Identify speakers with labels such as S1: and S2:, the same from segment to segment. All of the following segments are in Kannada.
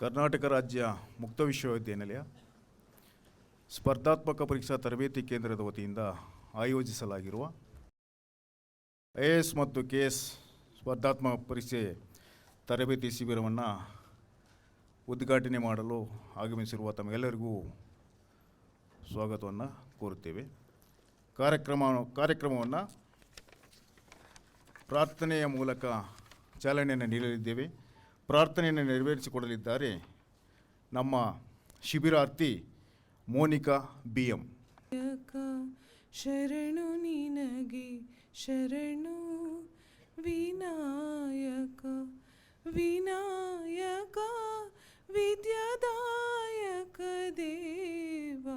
S1: ಕರ್ನಾಟಕ ರಾಜ್ಯ ಮುಕ್ತ ವಿಶ್ವವಿದ್ಯಾನಿಲಯ ಸ್ಪರ್ಧಾತ್ಮಕ ಪರೀಕ್ಷಾ ತರಬೇತಿ ಕೇಂದ್ರದ ವತಿಯಿಂದ ಆಯೋಜಿಸಲಾಗಿರುವ ಐ ಎಸ್ ಮತ್ತು ಕೆ ಎಸ್ ಸ್ಪರ್ಧಾತ್ಮಕ ಪರೀಕ್ಷೆ ತರಬೇತಿ ಶಿಬಿರವನ್ನು ಉದ್ಘಾಟನೆ ಮಾಡಲು ಆಗಮಿಸಿರುವ ತಮಗೆಲ್ಲರಿಗೂ ಸ್ವಾಗತವನ್ನು ಕೋರುತ್ತೇವೆ. ಕಾರ್ಯಕ್ರಮ, ಕಾರ್ಯಕ್ರಮವನ್ನು ಪ್ರಾರ್ಥನೆಯ ಮೂಲಕ ಚಾಲನೆಯನ್ನು ನೀಡಲಿದ್ದೇವೆ. ಪ್ರಾರ್ಥನೆಯನ್ನು ನೆರವೇರಿಸಿಕೊಡಲಿದ್ದಾರೆ ನಮ್ಮ ಶಿಬಿರಾರ್ಥಿ ಮೋನಿಕಾ ಬಿ ಎಂ
S2: ಶರಣು ನಿನಗೆ ಶರಣು, ವಿನಾಯಕ ವಿನಾಯಕ ವಿದ್ಯಾದಾಯಕ ದೇವ.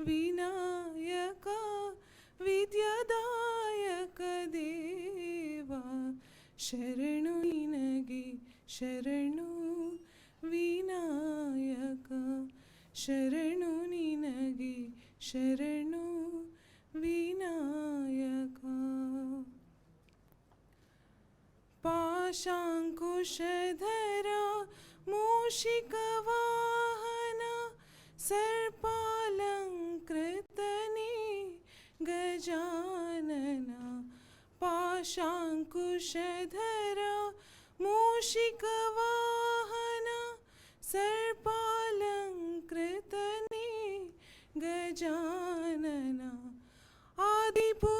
S2: ವಿನಾಯಕ ವಿದ್ಯಾದಾಯಕ ದೇವ. ಶರಣು ನಿನಗೆ ಶರಣು ವಿನಾಯಕ. ಶರಣು ನಿನಗೆ ಶರಣು शङ्कुशधरा मूषिकवाहना सर्पालङ्कृतने गजानना पाशाङ्कुशधरा मूषिकवाहना सर्पालङ्कृतने गजानना आदिपु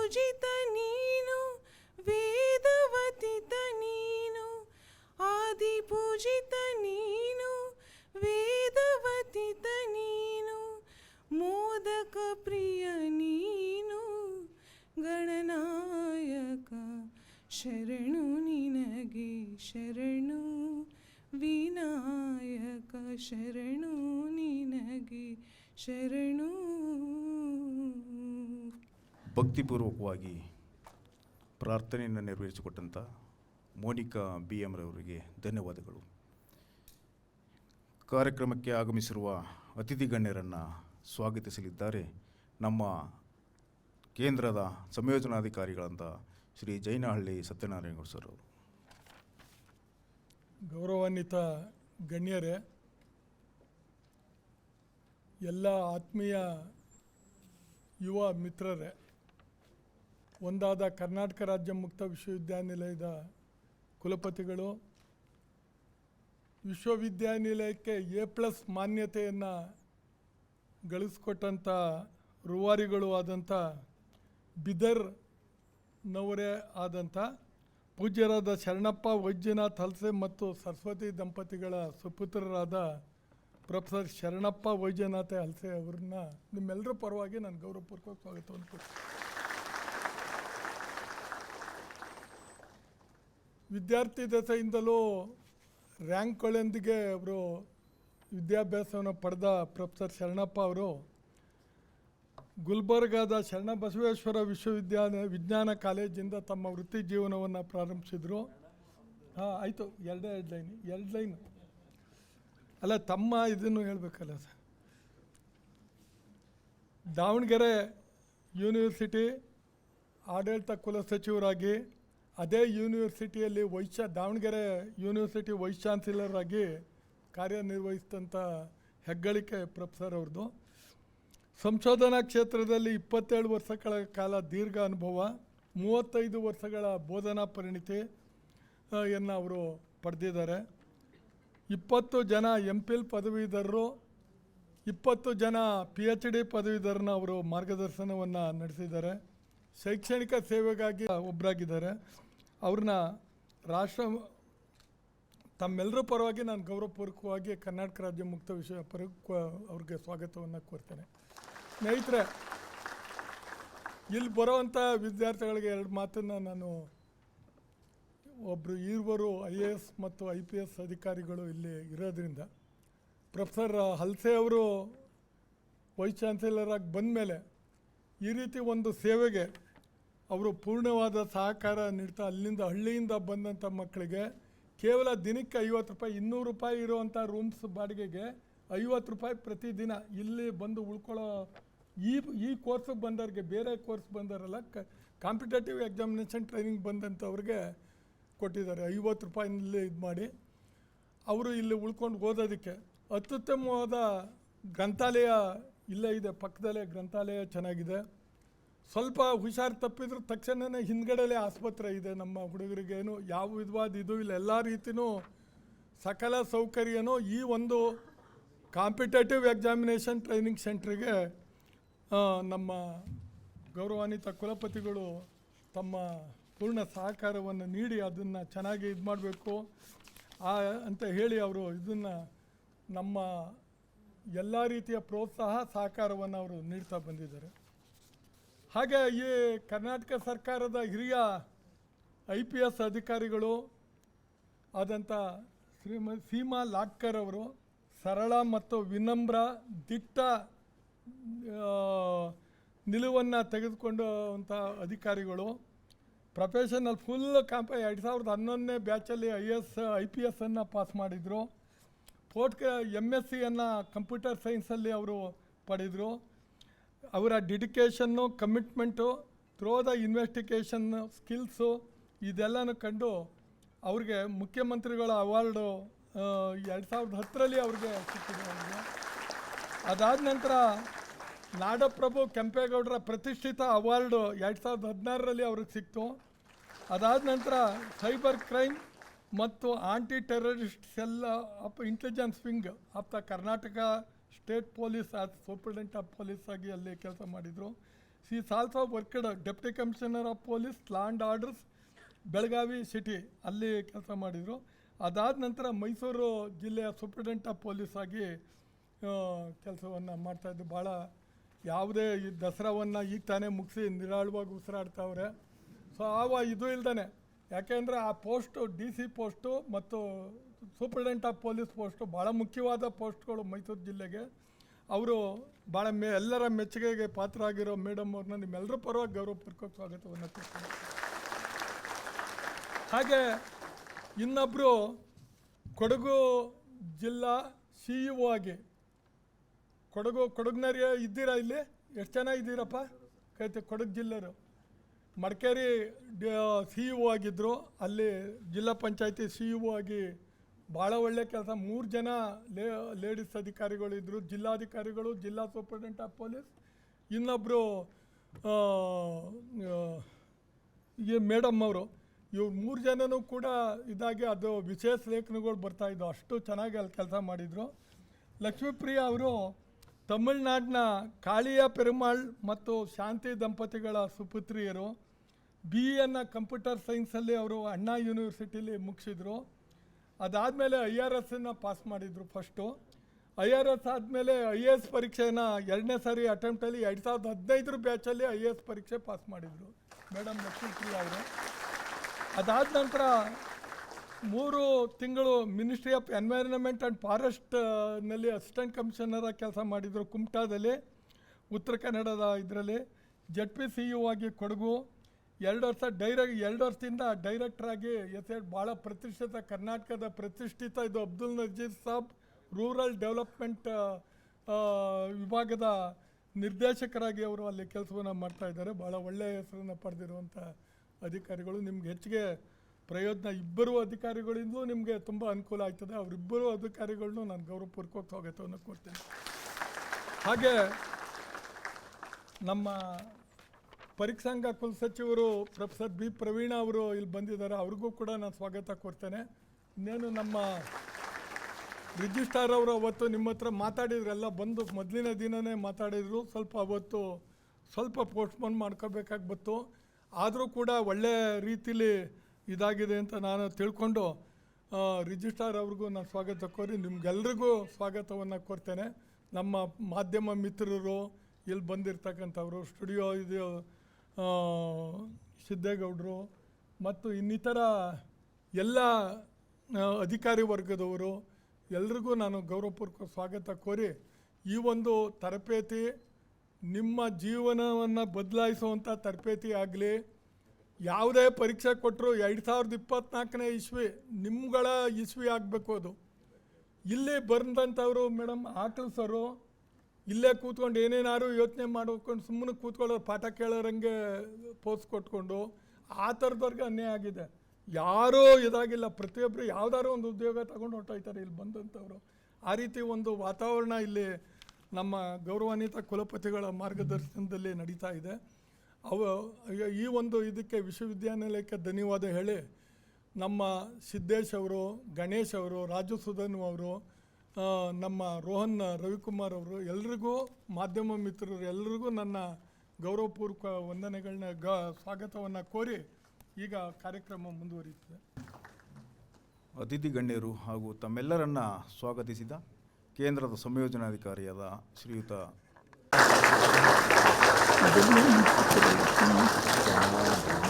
S2: ಶರಣು ನಿನಗೆ ಶರಣು. ವಿನಾಯಕ ಶರಣು ನಿನಗೆ ಶರಣು.
S1: ಭಕ್ತಿಪೂರ್ವಕವಾಗಿ ಪ್ರಾರ್ಥನೆಯನ್ನು ನೆರವೇರಿಸಿಕೊಟ್ಟಂಥ ಮೋನಿಕಾ ಬಿ ಎಂ ರವರಿಗೆ ಧನ್ಯವಾದಗಳು. ಕಾರ್ಯಕ್ರಮಕ್ಕೆ ಆಗಮಿಸಿರುವ ಅತಿಥಿ ಗಣ್ಯರನ್ನು ಸ್ವಾಗತಿಸಲಿದ್ದಾರೆ ನಮ್ಮ ಕೇಂದ್ರದ ಸಂಯೋಜನಾಧಿಕಾರಿಗಳಂತ ಶ್ರೀ ಜೈನಹಳ್ಳಿ ಸತ್ಯನಾರಾಯಣ ಸರ್ ಅವರು.
S3: ಗೌರವಾನ್ವಿತ ಗಣ್ಯರೇ, ಎಲ್ಲ ಆತ್ಮೀಯ ಯುವ ಮಿತ್ರರೇ, ಒಂದಾದ ಕರ್ನಾಟಕ ರಾಜ್ಯ ಮುಕ್ತ ವಿಶ್ವವಿದ್ಯಾನಿಲಯದ ಕುಲಪತಿಗಳು, ವಿಶ್ವವಿದ್ಯಾನಿಲಯಕ್ಕೆ ಎ ಪ್ಲಸ್ ಮಾನ್ಯತೆಯನ್ನು ಗಳಿಸ್ಕೊಟ್ಟಂಥ ರೂವಾರಿಗಳು ಆದಂಥ ಬಿದರ್ನವರೇ ಆದಂಥ ಪೂಜ್ಯರಾದ ಶರಣಪ್ಪ ವೈದ್ಯನಾಥ್ ಹಲ್ಸೆ ಮತ್ತು ಸರಸ್ವತಿ ದಂಪತಿಗಳ ಸುಪುತ್ರರಾದ ಪ್ರೊಫೆಸರ್ ಶರಣಪ್ಪ ವೈದ್ಯನಾಥ ಹಲ್ಸೆ ಅವ್ರನ್ನ ನಿಮ್ಮೆಲ್ಲರ ಪರವಾಗಿ ನಾನು ಗೌರವಪೂರ್ವಕ ಸ್ವಾಗತವನ್ನು ಕೊಡ್ತೀನಿ. ವಿದ್ಯಾರ್ಥಿ ದೆಸೆಯಿಂದಲೂ ರ್ಯಾಂಕ್ಗಳೊಂದಿಗೆ ಅವರು ವಿದ್ಯಾಭ್ಯಾಸವನ್ನು ಪಡೆದ ಪ್ರೊಫೆಸರ್ ಶರಣಪ್ಪ ಅವರು ಗುಲ್ಬರ್ಗಾದ ಶರಣ ಬಸವೇಶ್ವರ ವಿಶ್ವವಿದ್ಯಾಲಯ ವಿಜ್ಞಾನ ಕಾಲೇಜಿಂದ ತಮ್ಮ ವೃತ್ತಿ ಜೀವನವನ್ನು ಪ್ರಾರಂಭಿಸಿದರು. ಹಾಂ, ಆಯಿತು, ಎರಡೇ ಎರಡು ಲೈನ್ ಎರಡು ಲೈನ್ ಅಲ್ಲ, ತಮ್ಮ ಇದನ್ನು ಹೇಳಬೇಕಲ್ಲ ಸರ್. ದಾವಣಗೆರೆ ಯೂನಿವರ್ಸಿಟಿ ಆಡಳಿತ ಕುಲಸಚಿವರಾಗಿ ಅದೇ ಯೂನಿವರ್ಸಿಟಿಯಲ್ಲಿ vice Davanagere university vice chancellor ಆಗಿ ಕಾರ್ಯನಿರ್ವಹಿಸಿದಂಥ ಹೆಗ್ಗಳಿಕೆ ಪ್ರೊಫೆಸರ್ ಅವ್ರದ್ದು ಸಂಶೋಧನಾ ಕ್ಷೇತ್ರದಲ್ಲಿ ಇಪ್ಪತ್ತೇಳು ವರ್ಷಗಳ ಕಾಲ ದೀರ್ಘ ಅನುಭವ, ಮೂವತ್ತೈದು ವರ್ಷಗಳ ಬೋಧನಾ ಪರಿಣಿತಿ ಎನ್ನು ಅವರು ಪಡೆದಿದ್ದಾರೆ. ಇಪ್ಪತ್ತು ಜನ ಎಂ ಪಿಲ್ ಪದವೀಧರರು, ಇಪ್ಪತ್ತು ಜನ ಪಿ ಎಚ್ ಡಿ ಪದವೀಧರನ ಅವರು ಮಾರ್ಗದರ್ಶನವನ್ನು ನಡೆಸಿದ್ದಾರೆ. ಶೈಕ್ಷಣಿಕ ಸೇವೆಗಾಗಿ ಒಬ್ಬರಾಗಿದ್ದಾರೆ ಅವ್ರನ್ನ ರಾಷ್ಟ್ರ ತಮ್ಮೆಲ್ಲರ ಪರವಾಗಿ ನಾನು ಗೌರವಪೂರ್ವಕವಾಗಿ ಕರ್ನಾಟಕ ರಾಜ್ಯ ಮುಕ್ತ ವಿಷಯ ಪರ ಅವ್ರಿಗೆ ಸ್ವಾಗತವನ್ನು ಕೋರ್ತೇನೆ. ಸ್ನೇಹಿತರೆ, ಇಲ್ಲಿ ಬರೋವಂಥ ವಿದ್ಯಾರ್ಥಿಗಳಿಗೆ ಎರಡು ಮಾತನ್ನು ನಾನು ಒಬ್ಬರು ಇರುವರು ಐ ಎ ಎಸ್ ಮತ್ತು ಐ ಪಿ ಎಸ್ ಅಧಿಕಾರಿಗಳು ಇಲ್ಲಿ ಇರೋದ್ರಿಂದ. ಪ್ರೊಫೆಸರ್ ಹಲ್ಸೆ ಅವರು ವೈಸ್ ಚಾನ್ಸಲರ್ ಆಗಿ ಬಂದಮೇಲೆ ಈ ರೀತಿ ಒಂದು ಸೇವೆಗೆ ಅವರು ಪೂರ್ಣವಾದ ಸಹಕಾರ ನೀಡ್ತಾ ಅಲ್ಲಿಂದ ಹಳ್ಳಿಯಿಂದ ಬಂದಂಥ ಮಕ್ಕಳಿಗೆ ಕೇವಲ ದಿನಕ್ಕೆ ಐವತ್ತು ರೂಪಾಯಿ, ಇನ್ನೂರು ರೂಪಾಯಿ ಇರುವಂಥ ರೂಮ್ಸ್ ಬಾಡಿಗೆಗೆ ಐವತ್ತು ರೂಪಾಯಿ ಪ್ರತಿದಿನ ಇಲ್ಲಿ ಬಂದು ಉಳ್ಕೊಳ್ಳೋ ಈ ಈ ಕೋರ್ಸಿಗೆ ಬಂದವ್ರಿಗೆ ಬೇರೆ ಕೋರ್ಸ್ ಬಂದವರಲ್ಲ ಕಾಂಪಿಟೇಟಿವ್ ಎಕ್ಸಾಮಿನೇಷನ್ ಟ್ರೈನಿಂಗ್ ಬಂದಂಥವ್ರಿಗೆ ಕೊಟ್ಟಿದ್ದಾರೆ. ಐವತ್ತು ರೂಪಾಯಿನಲ್ಲಿ ಇದು ಮಾಡಿ. ಅವರು ಇಲ್ಲಿ ಉಳ್ಕೊಂಡು ಓದೋದಕ್ಕೆ ಅತ್ಯುತ್ತಮವಾದ ಗ್ರಂಥಾಲಯ ಇಲ್ಲೇ ಇದೆ. ಪಕ್ಕದಲ್ಲೇ ಗ್ರಂಥಾಲಯ ಚೆನ್ನಾಗಿದೆ. ಸ್ವಲ್ಪ ಹುಷಾರು ತಪ್ಪಿದ್ರು ತಕ್ಷಣವೇ ಹಿಂದ್ಗಡೆಲೇ ಆಸ್ಪತ್ರೆ ಇದೆ. ನಮ್ಮ ಹುಡುಗರಿಗೇನು ಯಾವ ವಿಧವಾದ ಇದು ಇಲ್ಲ. ಎಲ್ಲ ರೀತಿಯೂ ಸಕಲ ಸೌಕರ್ಯನೂ ಈ ಒಂದು ಕಾಂಪಿಟೇಟಿವ್ ಎಕ್ಸಾಮಿನೇಷನ್ ಟ್ರೈನಿಂಗ್ ಸೆಂಟ್ರಿಗೆ ನಮ್ಮ ಗೌರವಾನ್ವಿತ ಕುಲಪತಿಗಳು ತಮ್ಮ ಪೂರ್ಣ ಸಹಕಾರವನ್ನು ನೀಡಿ ಅದನ್ನು ಚೆನ್ನಾಗಿ ಇದು ಮಾಡಬೇಕು. ಆ, ಅಂತ ಹೇಳಿ ಅವರು ಇದನ್ನು ನಮ್ಮ ಎಲ್ಲ ರೀತಿಯ ಪ್ರೋತ್ಸಾಹ, ಸಹಕಾರವನ್ನು ಅವರು ನೀಡ್ತಾ ಬಂದಿದ್ದಾರೆ. ಹಾಗೆ ಈ ಕರ್ನಾಟಕ ಸರ್ಕಾರದ ಹಿರಿಯ ಐ ಪಿ ಎಸ್ ಅಧಿಕಾರಿಗಳು ಆದಂಥ ಶ್ರೀಮ, ಸೀಮಾ ಲಾಟ್ಕರ್ ಅವರು ಸರಳ ಮತ್ತು ವಿನಮ್ರ ದಿಟ್ಟ ನಿಲುವನ್ನು ತೆಗೆದುಕೊಂಡು ಅಂಥ ಅಧಿಕಾರಿಗಳು, ಪ್ರೊಫೆಷನಲ್ ಫುಲ್ ಕಾಂಪ ಎರಡು ಸಾವಿರದ ಹನ್ನೊಂದನೇ ಬ್ಯಾಚಲ್ಲಿ ಐ ಎಸ್, ಐ ಪಿ ಎಸ್ಸನ್ನು ಪಾಸ್ ಮಾಡಿದರು. ಫೋರ್ಟ್ ಎಂ ಎಸ್ ಸಿಯನ್ನು ಕಂಪ್ಯೂಟರ್ ಸೈನ್ಸಲ್ಲಿ ಅವರು ಪಡೆದರು. ಅವರ ಡೆಡಿಕೇಷನ್ನು, commitment, through the investigation skills ಇದೆಲ್ಲನೂ ಕಂಡು ಅವ್ರಿಗೆ ಮುಖ್ಯಮಂತ್ರಿಗಳ ಅವಾರ್ಡು ಎರಡು ಸಾವಿರದ ಹತ್ತರಲ್ಲಿ ಅವ್ರಿಗೆ ಸಿಕ್ಕಿದೆ ಅದಾದ ನಂತರ ನಾಡಪ್ರಭು ಕೆಂಪೇಗೌಡರ ಪ್ರತಿಷ್ಠಿತ ಅವಾರ್ಡು ಎರಡು ಸಾವಿರದ ಹದಿನಾರರಲ್ಲಿ ಅವ್ರಿಗೆ ಸಿಕ್ತು. ಅದಾದ ನಂತರ ಸೈಬರ್ ಕ್ರೈಮ್ ಮತ್ತು anti terrorist cell of intelligence wing of the Karnataka state police as superintendent of police ಆಗಿ ಅಲ್ಲಿ ಕೆಲಸ ಮಾಡಿದರು. She also of worked deputy commissioner of police land orders Belagavi city ಅಲ್ಲಿ ಕೆಲಸ ಮಾಡಿದರು. ಅದಾದ ನಂತರ ಮೈಸೂರು ಜಿಲ್ಲೆಯ ಸೂಪ್ರಿಡೆಂಟ್ ಆಫ್ ಪೊಲೀಸ್ ಆಗಿ ಕೆಲಸವನ್ನು ಮಾಡ್ತಾಯಿದ್ದು ಭಾಳ ಯಾವುದೇ ಈ ದಸರಾವನ್ನು ಈಗ ತಾನೇ ಮುಗಿಸಿ ನಿರಾಳವಾಗಿ ಉಸಿರಾಡ್ತಾವ್ರೆ. ಸೊ ಆವ ಇದು ಇಲ್ದೇ ಯಾಕೆಂದರೆ ಆ ಪೋಸ್ಟು, ಡಿ ಸಿ ಪೋಸ್ಟು ಮತ್ತು ಸೂಪ್ರಿಡೆಂಟ್ ಆಫ್ ಪೊಲೀಸ್ ಪೋಸ್ಟು ಭಾಳ ಮುಖ್ಯವಾದ ಪೋಸ್ಟ್ಗಳು ಮೈಸೂರು ಜಿಲ್ಲೆಗೆ. ಅವರು ಭಾಳ ಮೆ, ಎಲ್ಲರ ಮೆಚ್ಚುಗೆಗೆ ಪಾತ್ರ ಆಗಿರೋ ಮೇಡಮ್ ಅವ್ರನ್ನ ನಿಮ್ಮೆಲ್ಲರ ಪರವಾಗಿ ಗೌರವಪೂರ್ವಕ ಸ್ವಾಗತವನ್ನು ಕೊಡ್ತೀನಿ ಹಾಗೆ ಇನ್ನೊಬ್ಬರು ಕೊಡಗು ಜಿಲ್ಲಾ ಸಿ ಇ ಆಗಿ ಕೊಡಗು, ಕೊಡಗಿನವ್ರಿಗೆ ಇದ್ದೀರಾ ಇಲ್ಲಿ? ಎಷ್ಟು ಜನ ಇದ್ದೀರಪ್ಪ? ಕೈತೆ ಕೊಡಗು ಜಿಲ್ಲೆರು ಮಡಿಕೇರಿ ಸಿ ಇ ಆಗಿದ್ದರು ಅಲ್ಲಿ ಜಿಲ್ಲಾ ಪಂಚಾಯತಿ ಸಿ ಇ ಆಗಿ ಭಾಳ ಒಳ್ಳೆ ಕೆಲಸ. ಮೂರು ಜನ ಲೇ, ಲೇಡೀಸ್ ಅಧಿಕಾರಿಗಳು ಇದ್ದರು ಜಿಲ್ಲಾಧಿಕಾರಿಗಳು, ಜಿಲ್ಲಾ ಸೂಪರಿಂಟೆಂಡೆಂಟ್ ಆಫ್ ಪೊಲೀಸ್. ಇನ್ನೊಬ್ಬರು ಈ ಮೇಡಮ್ ಅವರು. ಇವ್ರು ಮೂರು ಜನನೂ ಕೂಡ ಇದಾಗಿ ಅದು ವಿಶೇಷ ಲೇಖನಗಳು ಬರ್ತಾಯಿದ್ದವು ಅಷ್ಟು ಚೆನ್ನಾಗಿ ಅಲ್ಲಿ ಕೆಲಸ ಮಾಡಿದರು. ಲಕ್ಷ್ಮೀಪ್ರಿಯ ಅವರು ತಮಿಳ್ನಾಡಿನ ಕಾಳಿಯ ಪೆರುಮಾಳ್ ಮತ್ತು ಶಾಂತಿ ದಂಪತಿಗಳ ಸುಪುತ್ರಿಯರು ಬಿ ಎನ್ನ ಕಂಪ್ಯೂಟರ್ ಸೈನ್ಸಲ್ಲಿ ಅವರು ಅಣ್ಣಾ ಯೂನಿವರ್ಸಿಟಿಲಿ ಮುಗಿಸಿದ್ರು. ಅದಾದಮೇಲೆ ಐ ಆರ್ ಎಸ್ಸನ್ನು ಪಾಸ್ ಮಾಡಿದರು ಫಸ್ಟು. ಐ ಆರ್ ಎಸ್ ಆದಮೇಲೆ ಐ ಎ ಎಸ್ ಪರೀಕ್ಷೆನ ಎರಡನೇ ಸಾರಿ ಅಟೆಂಪ್ಟಲ್ಲಿ ಎರಡು ಸಾವಿರದ ಹದಿನೈದರ ಬ್ಯಾಚಲ್ಲಿ ಐ ಎ ಎಸ್ ಪರೀಕ್ಷೆ ಪಾಸ್ ಮಾಡಿದರು. ಮೇಡಮ್ ಲಕ್ಷ್ಮೀಪ್ರಿಯ ಅವರು. ಅದಾದ ನಂತರ ಮೂರು ತಿಂಗಳು ಮಿನಿಸ್ಟ್ರಿ ಆಫ್ ಎನ್ವೈರನ್ಮೆಂಟ್ ಆ್ಯಂಡ್ ಫಾರೆಸ್ಟ್ನಲ್ಲಿ ಅಸಿಸ್ಟೆಂಟ್ ಕಮಿಷನರ ಕೆಲಸ ಮಾಡಿದರು ಕುಮಟಾದಲ್ಲಿ, ಉತ್ತರ ಕನ್ನಡದ ಇದರಲ್ಲಿ. ಜಡ್ ಪಿ ಸಿ ಯು ಆಗಿ ಕೊಡಗು. ಎರಡು ವರ್ಷ ಡೈರೆಕ್ಟ್ ಎರಡು ವರ್ಷದಿಂದ ಡೈರೆಕ್ಟ್ರಾಗಿ ಎಸ್ ಎಡ್ ಭಾಳ ಪ್ರತಿಷ್ಠಿತ, ಕರ್ನಾಟಕದ ಪ್ರತಿಷ್ಠಿತ ಇದು ಅಬ್ದುಲ್ ನಜೀರ್ ಸಾಬ್ ರೂರಲ್ ಡೆವಲಪ್ಮೆಂಟ್ ವಿಭಾಗದ ನಿರ್ದೇಶಕರಾಗಿ ಅವರು ಅಲ್ಲಿ ಕೆಲಸವನ್ನು ಮಾಡ್ತಾ ಇದ್ದಾರೆ. ಭಾಳ ಒಳ್ಳೆಯ ಹೆಸರನ್ನು ಪಡೆದಿರುವಂಥ ಅಧಿಕಾರಿಗಳು. ನಿಮ್ಗೆ ಹೆಚ್ಚಿಗೆ ಪ್ರಯೋಜನ ಇಬ್ಬರು ಅಧಿಕಾರಿಗಳಿಂದಲೂ ನಿಮಗೆ ತುಂಬ ಅನುಕೂಲ ಆಗ್ತದೆ. ಅವರಿಬ್ಬರು ಅಧಿಕಾರಿಗಳನ್ನೂ ನಾನು ಗೌರವಪೂರ್ವಕ ಸ್ವಾಗತವನ್ನು ಕೊಡ್ತೇನೆ. ಹಾಗೆ ನಮ್ಮ ಪರೀಕ್ಷಾಂಗ ಕುಲಸಚಿವರು ಪ್ರೊಫೆಸರ್ ಬಿ ಪ್ರವೀಣ ಅವರು ಇಲ್ಲಿ ಬಂದಿದ್ದಾರೆ. ಅವ್ರಿಗೂ ಕೂಡ ನಾನು ಸ್ವಾಗತ ಕೊಡ್ತೇನೆ. ಇನ್ನೇನು ನಮ್ಮ ರಿಜಿಸ್ಟ್ರಾರ್ ಅವರು ಅವತ್ತು ನಿಮ್ಮ ಹತ್ರ ಮಾತಾಡಿದ್ರೆಲ್ಲ ಬಂದು ಮೊದಲಿನ ದಿನವೇ ಮಾತಾಡಿದರು. ಸ್ವಲ್ಪ ಅವತ್ತು ಸ್ವಲ್ಪ ಪೋಸ್ಟ್ಪೋನ್ ಮಾಡ್ಕೋಬೇಕಾಗಿ ಬಂತು. ಆದರೂ ಕೂಡ ಒಳ್ಳೆಯ ರೀತಿಲಿ ಇದಾಗಿದೆ ಅಂತ ನಾನು ತಿಳ್ಕೊಂಡು ರಿಜಿಸ್ಟ್ರಾರ್ ಅವ್ರಿಗೂ ನಾನು ಸ್ವಾಗತ ಕೋರಿ, ನಿಮ್ಗೆಲ್ರಿಗೂ ಸ್ವಾಗತವನ್ನು ಕೋರ್ತೇನೆ. ನಮ್ಮ ಮಾಧ್ಯಮ ಮಿತ್ರರು, ಇಲ್ಲಿ ಬಂದಿರ್ತಕ್ಕಂಥವ್ರು, ಸ್ಟುಡಿಯೋ ಇದು ಸಿದ್ದೇಗೌಡರು, ಮತ್ತು ಇನ್ನಿತರ ಎಲ್ಲ ಅಧಿಕಾರಿ ವರ್ಗದವರು, ಎಲ್ರಿಗೂ ನಾನು ಗೌರವಪೂರ್ವಕ ಸ್ವಾಗತ ಕೋರಿ, ಈ ಒಂದು ತರಬೇತಿ ನಿಮ್ಮ ಜೀವನವನ್ನು ಬದಲಾಯಿಸುವಂಥ ತರಬೇತಿ ಆಗಲಿ ಯಾವುದೇ ಪರೀಕ್ಷೆ ಕೊಟ್ಟರು ಎರಡು ಸಾವಿರದ ಇಪ್ಪತ್ನಾಲ್ಕನೇ ಇಸ್ವಿ ನಿಮ್ಗಳ ಇಸ್ವಿ ಆಗಬೇಕು ಅದು. ಇಲ್ಲಿ ಬಂದಂಥವ್ರು ಮೇಡಮ್ ಆಕಳಿಸೋರು ಇಲ್ಲೇ ಕೂತ್ಕೊಂಡು ಏನೇನಾದ್ರು ಯೋಚನೆ ಮಾಡ್ಕೊಂಡು ಸುಮ್ಮನೆ ಕೂತ್ಕೊಳ್ಳೋರು ಪಾಠ ಕೇಳೋರಂಗೆ ಪೋಸ್ ಕೊಟ್ಕೊಂಡು ಆ ಥರದವ್ರಿಗೆ ಅನ್ಯಾಯ ಆಗಿದೆ. ಯಾರೂ ಇದಾಗಿಲ್ಲ. ಪ್ರತಿಯೊಬ್ಬರು ಯಾವ್ದಾದ್ರು ಒಂದು ಉದ್ಯೋಗ ತಗೊಂಡು ಹೊರಟೋಯ್ತಾರೆ. ಇಲ್ಲಿ ಬಂದಂಥವ್ರು ಆ ರೀತಿ ಒಂದು ವಾತಾವರಣ ಇಲ್ಲಿ ನಮ್ಮ ಗೌರವಾನ್ವಿತ ಕುಲಪತಿಗಳ ಮಾರ್ಗದರ್ಶನದಲ್ಲಿ ನಡೀತಾ ಇದೆ. ಅವ ಈ ಒಂದು ಇದಕ್ಕೆ ವಿಶ್ವವಿದ್ಯಾನಿಲಯಕ್ಕೆ ಧನ್ಯವಾದ ಹೇಳಿ ನಮ್ಮ ಸಿದ್ದೇಶ್ ಅವರು, ಗಣೇಶ್ ಅವರು ರಾಜು ಸುಧನ್ ಅವರು ನಮ್ಮ ರೋಹನ್ ರವಿಕುಮಾರ್ ಅವರು, ಎಲ್ರಿಗೂ ಮಾಧ್ಯಮ ಮಿತ್ರರು, ಎಲ್ರಿಗೂ ನನ್ನ ಗೌರವಪೂರ್ವಕ ವಂದನೆಗಳನ್ನ, ಗ, ಸ್ವಾಗತವನ್ನು ಕೋರಿ ಈಗ ಕಾರ್ಯಕ್ರಮ ಮುಂದುವರಿಯುತ್ತದೆ.
S1: ಅತಿಥಿ ಗಣ್ಯರು ಹಾಗೂ ತಮ್ಮೆಲ್ಲರನ್ನ ಸ್ವಾಗತಿಸಿದ ಕೇಂದ್ರದ ಸಂಯೋಜನಾಧಿಕಾರಿಯಾದ ಶ್ರೀಯುತ
S4: 食べるようになってくれるかな。